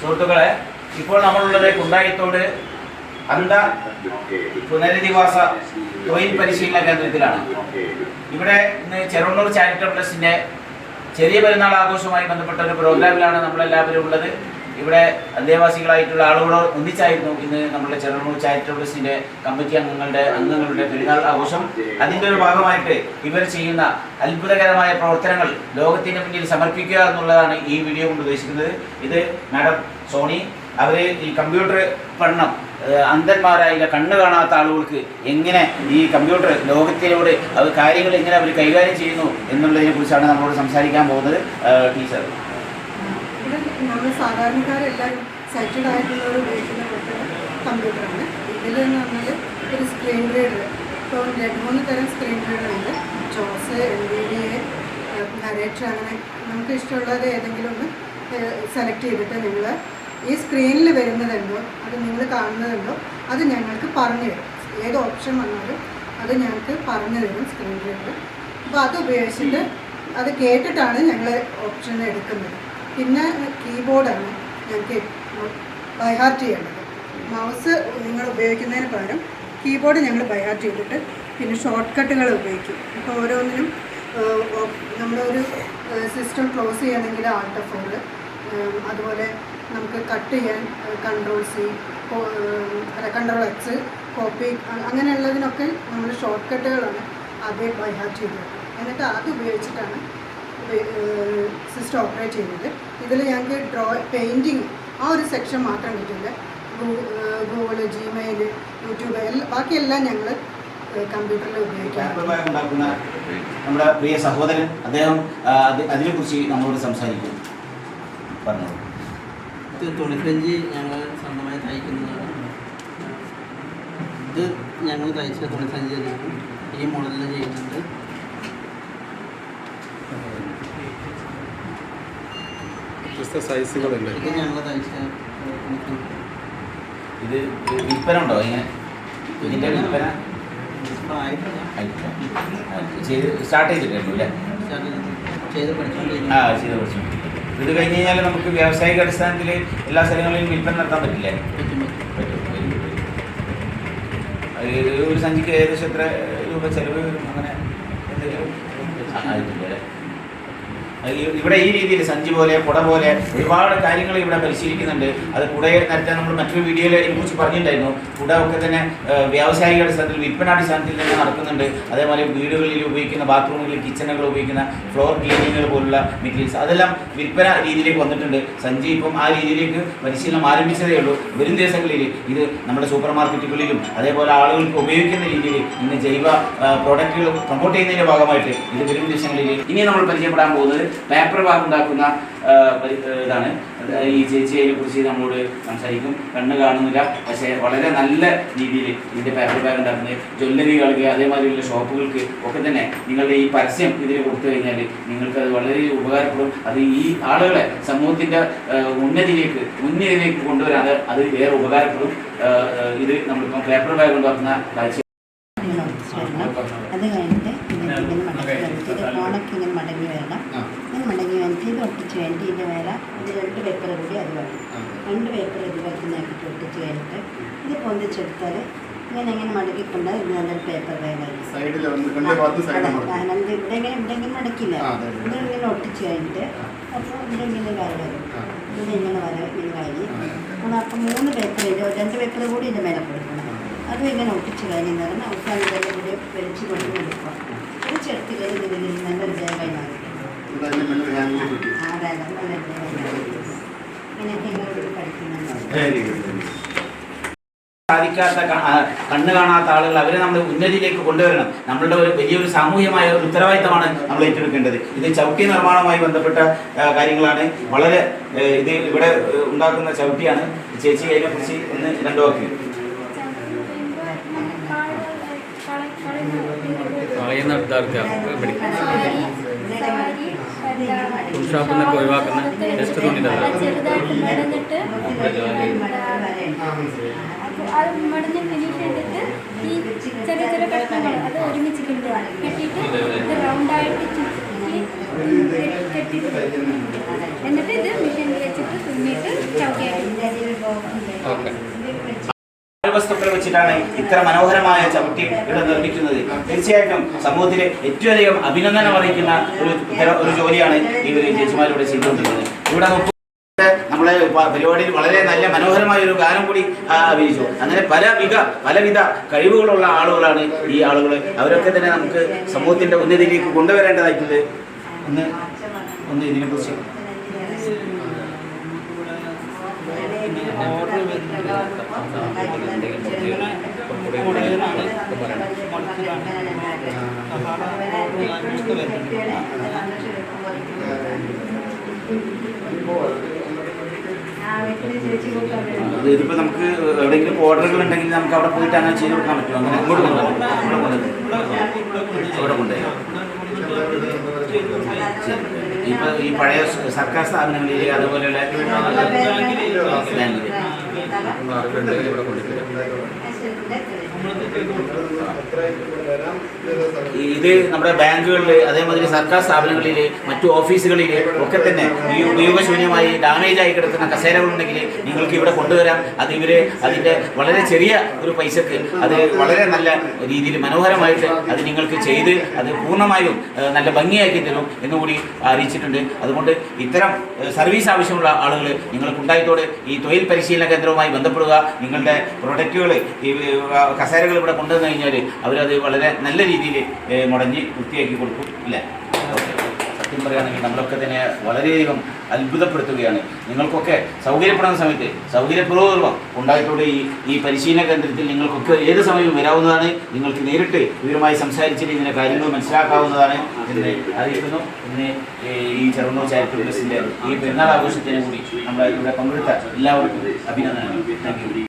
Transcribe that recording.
സുഹൃത്തുക്കളെ ഇപ്പോൾ നമ്മളുള്ളത് കുണ്ടായിത്തോട് അന്ത പുനരധിവാസ തൊഴിൽ പരിശീലന കേന്ദ്രത്തിലാണ്. ഇവിടെ ഇന്ന് ചെറുണ്ണൂർ ചാരിറ്റബിൾ ട്രസ്റ്റിന്റെ ചെറിയ പെരുന്നാൾ ആഘോഷവുമായി ബന്ധപ്പെട്ട ഒരു പ്രോഗ്രാമിലാണ് നമ്മളെല്ലാവരും ഉള്ളത്. ഇവിടെ അന്തേവാസികളായിട്ടുള്ള ആളുകളോ ഒന്നിച്ചായിരുന്നു ഇന്ന് നമ്മുടെ ചെറുമൂർ ചാരിറ്റബിൾസിന്റെ കമ്മിറ്റി അംഗങ്ങളുടെ അംഗങ്ങളുടെ പെരുന്നാൾ ആഘോഷം. അതിന്റെ ഒരു ഭാഗമായിട്ട് ഇവർ ചെയ്യുന്ന അത്ഭുതകരമായ പ്രവർത്തനങ്ങൾ ലോകത്തിന്റെ മുന്നിൽ സമർപ്പിക്കുക എന്നുള്ളതാണ് ഈ വീഡിയോ കൊണ്ട് ഉദ്ദേശിക്കുന്നത്. ഇത് മാഡം സോണി അവർ ഈ കമ്പ്യൂട്ടർ പഠനം അന്ധന്മാരായ കണ്ണ് കാണാത്ത ആളുകൾക്ക് എങ്ങനെ ഈ കമ്പ്യൂട്ടർ ലോകത്തിലൂടെ അത് കാര്യങ്ങൾ എങ്ങനെ അവർ കൈകാര്യം ചെയ്യുന്നു എന്നുള്ളതിനെ കുറിച്ചാണ് നമ്മളോട് സംസാരിക്കാൻ പോകുന്നത്. ടീച്ചർ. നമ്മൾ സാധാരണക്കാരെല്ലാവരും സെറ്റഡ് ആയിട്ടുള്ളവർ ഉപയോഗിക്കുന്ന ഒരു കമ്പ്യൂട്ടറാണ് ഇതിൽ എന്ന് പറഞ്ഞാൽ ഒരു സ്ക്രീൻ റീഡർ ഇപ്പോൾ രണ്ട് മൂന്ന് തരം സ്ക്രീൻ റീഡറുണ്ട് ജോസ് എൽ വി ഡി നരേറ്റർ അങ്ങനെ നമുക്ക് ഇഷ്ടമുള്ളത് ഏതെങ്കിലും ഒന്ന് സെലക്ട് ചെയ്തിട്ട് നിങ്ങൾ ഈ സ്ക്രീനിൽ വരുന്നതുണ്ടോ അത് നിങ്ങൾ കാണുന്നതുണ്ടോ അത് ഞങ്ങൾക്ക് പറഞ്ഞു തരും. ഏത് ഓപ്ഷൻ വന്നാലും അത് ഞങ്ങൾക്ക് പറഞ്ഞു തരും സ്ക്രീൻ റീഡർ അപ്പോൾ അത് ഉപയോഗിച്ചിട്ട് അത് കേട്ടിട്ടാണ് ഞങ്ങൾ ഓപ്ഷൻ എടുക്കുന്നത്. പിന്നെ കീബോർഡാണ് ഞങ്ങൾക്ക് ബൈഹാർട്ട് ചെയ്യേണ്ടത്. മൗസ് നിങ്ങൾ ഉപയോഗിക്കുന്നതിന് പകരം കീബോർഡ് ഞങ്ങൾ ബൈഹാർട്ട് ചെയ്തിട്ട് പിന്നെ ഷോർട്ട് കട്ടുകൾ ഉപയോഗിക്കും. ഇപ്പോൾ ഓരോന്നിനും നമ്മളൊരു സിസ്റ്റം ക്ലോസ് ചെയ്യണമെങ്കിൽ ആൾട്ട് ഫോർ അതുപോലെ നമുക്ക് കട്ട് ചെയ്യാൻ control C control X copy അങ്ങനെയുള്ളതിനൊക്കെ നമ്മൾ ഷോർട്ട് കട്ടുകളാണ് ആദ്യം ബൈഹാർട്ട് ചെയ്തത് എന്നിട്ട് അത് ഉപയോഗിച്ചിട്ടാണ് സിസ്റ്റം ഓപ്പറേറ്റ് ചെയ്യുന്നത്. ഇതിൽ ഞങ്ങൾക്ക് ഡ്രോ പെയിന്റിങ് ആ ഒരു സെക്ഷൻ മാത്രം കിട്ടില്ല. ഗൂഗിൾ ജിമെയിൽ യൂട്യൂബ് എല്ലാം ബാക്കിയെല്ലാം ഞങ്ങൾ കമ്പ്യൂട്ടറിൽ ഉപയോഗിക്കാറുണ്ട്. ഉണ്ടാക്കുന്ന നമ്മുടെ പ്രിയ സഹോദരൻ അദ്ദേഹം അതിനെക്കുറിച്ച് നമ്മളോട് സംസാരിക്കും. പറഞ്ഞു ഇത് തുണിസഞ്ചി ഞങ്ങൾ സ്വന്തമായി തയ്ക്കുന്നതാണ്. ഇത് ഞങ്ങൾ തയ്ച്ച തുണിക്കഞ്ചി തന്നെയാണ് ഈ മോഡലിൽ ചെയ്യുന്നുണ്ട് വ്യത്യസ്ത സൈസുകളുണ്ട്. ഇത് ഞങ്ങൾ തയ്ച്ച ഇത് വിൽപ്പന ഉണ്ടോ ഇങ്ങനെ? ഇതിന്റെ വിൽപ്പന? ഇപ്പം ആയിട്ടില്ല. ആയിട്ടില്ല. ചെയ്ത് സ്റ്റാർട്ട് ചെയ്തിട്ടുണ്ടോ അല്ലേ സ്റ്റാർട്ട് ചെയ്ത് പഠിച്ചുകൊണ്ടിരിക്കുന്നു ആ ചെയ്ത് ഇത് കഴിഞ്ഞ് കഴിഞ്ഞാൽ നമുക്ക് വ്യാവസായിക അടിസ്ഥാനത്തിൽ എല്ലാ സ്ഥലങ്ങളിലും വിൽപ്പന നടത്താൻ പറ്റില്ലേ? പറ്റും പറ്റും. അത് ഒരു സഞ്ചിക്ക് ഏകദേശം എത്ര രൂപ ചെലവ് വരും? അങ്ങനെ എന്തെങ്കിലും? ആ, ആയിട്ടില്ല? അല്ലേ? ഇവിടെ ഈ രീതിയിൽ സഞ്ചി പോലെ കുട പോലെ ഒരുപാട് കാര്യങ്ങൾ ഇവിടെ പരിശീലിക്കുന്നുണ്ട്. അത് കുടയെ നേരത്തെ നമ്മൾ മറ്റൊരു വീഡിയോയിൽ ഇതിനെക്കുറിച്ച് പറഞ്ഞിട്ടുണ്ടായിരുന്നു. കുട ഒക്കെ തന്നെ വ്യാവസായിക അടിസ്ഥാനത്തിൽ വിൽപ്പനാടിസ്ഥാനത്തിൽ തന്നെ നടക്കുന്നുണ്ട്. അതേപോലെ വീടുകളിൽ ഉപയോഗിക്കുന്ന ബാത്റൂമുകളിൽ കിച്ചണുകൾ ഉപയോഗിക്കുന്ന ഫ്ലോർ ക്ലീനിങ്ങുകൾ പോലുള്ള മെറ്റീരിയൽസ്. അതെല്ലാം വിൽപ്പന രീതിയിലേക്ക് വന്നിട്ടുണ്ട്. സഞ്ചി ഇപ്പം ആ രീതിയിലേക്ക് പരിശീലനം ആരംഭിച്ചതേ ഉള്ളൂ. വരും ദിവസങ്ങളിൽ ഇത് നമ്മുടെ സൂപ്പർ മാർക്കറ്റുകളിലും അതേപോലെ ആളുകൾക്ക് ഉപയോഗിക്കുന്ന രീതിയിൽ ഇന്ന് ജൈവ പ്രോഡക്റ്റുകൾ പ്രൊമോട്ട് ചെയ്യുന്നതിന്റെ ഭാഗമായിട്ട് ഇത് വരും ദിവസങ്ങളിൽ ഇനി നമ്മൾ പരിചയപ്പെടാൻ പോകുന്നത് പേപ്പർ ബാഗ് ഉണ്ടാക്കുന്ന ഇതാണ് ഈ ചേച്ചിയെ കുറിച്ച് നമ്മളോട് സംസാരിക്കും കണ്ണ് കാണുന്നില്ല പക്ഷേ വളരെ നല്ല രീതിയിൽ ഇതിന്റെ പേപ്പർ ബാഗ് ഉണ്ടാക്കുന്നത് ജ്വല്ലറികൾക്ക് അതേമാതിരിയുള്ള ഷോപ്പുകൾക്ക് ഒക്കെ തന്നെ നിങ്ങളുടെ ഈ പരസ്യം ഇതിൽ കൊടുത്തു കഴിഞ്ഞാൽ നിങ്ങൾക്ക് അത് വളരെ ഉപകാരപ്പെടും അത് ഈ ആളുകളെ സമൂഹത്തിന്റെ ആ, ഉന്നതിയിലേക്ക് മുൻനിരയിലേക്ക് കൊണ്ടുവരാൻ അത് ഏറെ ഉപകാരപ്പെടും ഇത് നമ്മളിപ്പം പേപ്പർ ബാഗ് ഉണ്ടാക്കുന്ന കാഴ്ച അത് ഇങ്ങനെ മടങ്ങി വരണം ഇത് ഒട്ടിച്ച് കഴിഞ്ഞിട്ട് ഇതിന്റെ മേലെ ഇത് രണ്ട് പേപ്പർ കൂടി അത് വേണം. രണ്ട് പേപ്പർ ഇതുപോലത്തെ നോക്കിയിട്ട് ഒട്ടിച്ച് കഴിഞ്ഞിട്ട് ഇത് പൊന്തിച്ചെടുത്താൽ ഇങ്ങനെ എങ്ങനെ മടക്കിക്കൊണ്ട് ഇത് നല്ലൊരു പേപ്പർ ബാഗായിരിക്കും ഇത് ഇവിടെ എങ്ങനെ ഇവിടെ മടക്കില്ല ഇതിങ്ങനെ ഒട്ടിച്ച് കഴിഞ്ഞിട്ട് അപ്പോൾ ഇവിടെ ഇങ്ങനെ വര വരും. ഇവിടെ ഇങ്ങനെ വര ഇങ്ങനെ കഴിഞ്ഞ് അപ്പോൾ അപ്പം മൂന്ന് പേപ്പർ രണ്ട് പേപ്പർ കൂടി ഇതിന്റെ മേലെ കൊടുക്കണം. അതും ഇങ്ങനെ ഒട്ടിച്ച് കഴിഞ്ഞ് പറഞ്ഞാൽ അവസാനം കൂടി വലിച്ചു കൊണ്ട് കൊടുക്കുക ഒരു ചെറുത്തിൽ ഇതിൽ നല്ലൊരു ബാഗായി മാറി അതെ അതെ നല്ലൊരു ബാഗായി മാറി ഇങ്ങനെയൊക്കെ ഇങ്ങനെ പഠിക്കുന്നുണ്ട് സാധിക്കാത്ത കണ്ണു കാണാത്ത ആളുകൾ അവരെ നമ്മൾ ഉന്നതിയിലേക്ക് കൊണ്ടുവരണം. നമ്മളുടെ ഒരു വലിയൊരു സാമൂഹ്യമായ ഒരു ഉത്തരവാദിത്തമാണ് നമ്മൾ ഏറ്റെടുക്കേണ്ടത്. ഇത് ചവിട്ടി നിർമ്മാണവുമായി ബന്ധപ്പെട്ട കാര്യങ്ങളാണ്. വളരെ ഇത് ഇവിടെ ഉണ്ടാക്കുന്ന ചവിട്ടിയാണ് ചേച്ചി അതിനെക്കുറിച്ച് ഒന്ന് രണ്ടു വാക്ക്. മെഡിക്കൽ ഷോപ്പിൽ ഒഴിവാക്കുന്ന ടെസ്റ്റ് തുണിയിലാണ് അത് ഫിനിഷ് ചെയ്തിട്ട് ചെറിയ ചെറിയ അത് കെട്ടി എന്നിട്ട് ഇത് മെഷീനിൽ വെച്ചിട്ട് തുന്നിയിട്ട് ചവിട്ടിയായിട്ട് ഓക്കെ. വസ്തുക്കൾ വെച്ചിട്ടാണ് ഇത്ര മനോഹരമായ ചവിട്ടി ഇവിടെ നിർമ്മിക്കുന്നത്. തീർച്ചയായിട്ടും സമൂഹത്തിലെ ഏറ്റവും അധികം അഭിനന്ദനം അറിയിക്കുന്ന ഒരു ഒരു ജോലിയാണ് ഇവർ ചേച്ചിമാരിവിടെ ചെയ്തുകൊണ്ടിരിക്കുന്നത്. ഇവിടെ നമ്മളെ പരിപാടിയിൽ വളരെ നല്ല മനോഹരമായ ഒരു ഗാനം കൂടി അഭിനയിച്ചു. അങ്ങനെ പല വിധ പലവിധ കഴിവുകളുള്ള ആളുകളാണ് ഈ ആളുകൾ അവരൊക്കെ തന്നെ നമുക്ക് സമൂഹത്തിന്റെ ഉന്നതിയിലേക്ക് കൊണ്ടുവരേണ്ടതായിട്ടുണ്ട്. ഒന്ന് ഒന്ന് ഇതിനെക്കുറിച്ച് ഓർഡർ അത് ഇതിപ്പോ നമുക്ക് എവിടെയെങ്കിലും ഓർഡറുകൾ ഉണ്ടെങ്കിൽ നമുക്ക് അവിടെ പോയിട്ട് അങ്ങനെ ചെയ്ത് കൊടുക്കാൻ പറ്റും. അങ്ങനെ അങ്ങോട്ട് കൊണ്ടുവരാം. ഇവിടെ കൊണ്ടുവരാം. അവിടെ കൊണ്ടുപോയി ശരി. ഇപ്പൊ ഈ പഴയ സർക്കാർ സ്ഥാപനങ്ങളിൽ അതുപോലെയുള്ള ബാങ്കിൽ ഇവിടെ കൊണ്ടുവരും ഇത് നമ്മുടെ ബാങ്കുകളിൽ അതേമാതിരി സർക്കാർ സ്ഥാപനങ്ങളിൽ മറ്റു ഓഫീസുകളിൽ ഒക്കെ തന്നെ ഈ ഉപയോഗശൂന്യമായി ഡാമേജ് ആയി കിടക്കുന്ന കസേരകളുണ്ടെങ്കിൽ നിങ്ങൾക്ക് ഇവിടെ കൊണ്ടുവരാം. അത് ഇവർ അതിന്റെ വളരെ ചെറിയ ഒരു പൈസക്ക് അത് വളരെ നല്ല രീതിയിൽ മനോഹരമായിട്ട് അത് നിങ്ങൾക്ക് ചെയ്ത് അത് പൂർണമായും നല്ല ഭംഗിയാക്കി തരും എന്നുകൂടി അറിയിച്ചിട്ടുണ്ട്. അതുകൊണ്ട് ഇത്തരം സർവീസ് ആവശ്യമുള്ള ആളുകൾ നിങ്ങൾക്ക് ഉണ്ടായതോടെ ഈ തൊഴിൽ പരിശീലന കേന്ദ്രവുമായി ബന്ധപ്പെടുക നിങ്ങളുടെ പ്രൊഡക്റ്റുകൾ ഈ കസേരകൾ ഇവിടെ കൊണ്ടുവന്നു കഴിഞ്ഞാൽ അവരത് വളരെ നല്ല രീതിയിൽ മുടഞ്ഞ് വൃത്തിയാക്കി കൊടുക്കും ഇല്ലേ. സത്യം പറയുകയാണെങ്കിൽ നമ്മളൊക്കെ തന്നെ വളരെയധികം അത്ഭുതപ്പെടുത്തുകയാണ്. നിങ്ങൾക്കൊക്കെ സൗകര്യപ്പെടുന്ന സമയത്ത് സൗകര്യപൂർവം ഉണ്ടായിട്ടുള്ള ഈ ഈ പരിശീലന കേന്ദ്രത്തിൽ നിങ്ങൾക്കൊക്കെ ഏത് സമയവും വരാവുന്നതാണ്. നിങ്ങൾക്ക് നേരിട്ട് ഇവരുമായി സംസാരിച്ചിട്ട് ഇതിന്റെ കാര്യങ്ങൾ മനസ്സിലാക്കാവുന്നതാണ് എന്ന് അറിയിക്കുന്നു. ഇന്ന് ഈ ചെറുന്നൂർ ചാരിറ്റബിൾ ട്രസ്റ്റിന്റെ ഈ പെരുന്നാൾ ആഘോഷത്തിനെ കൂടി നമ്മളെ ഇവിടെ പങ്കെടുത്ത എല്ലാവർക്കും അഭിനന്ദനങ്ങൾ. താങ്ക്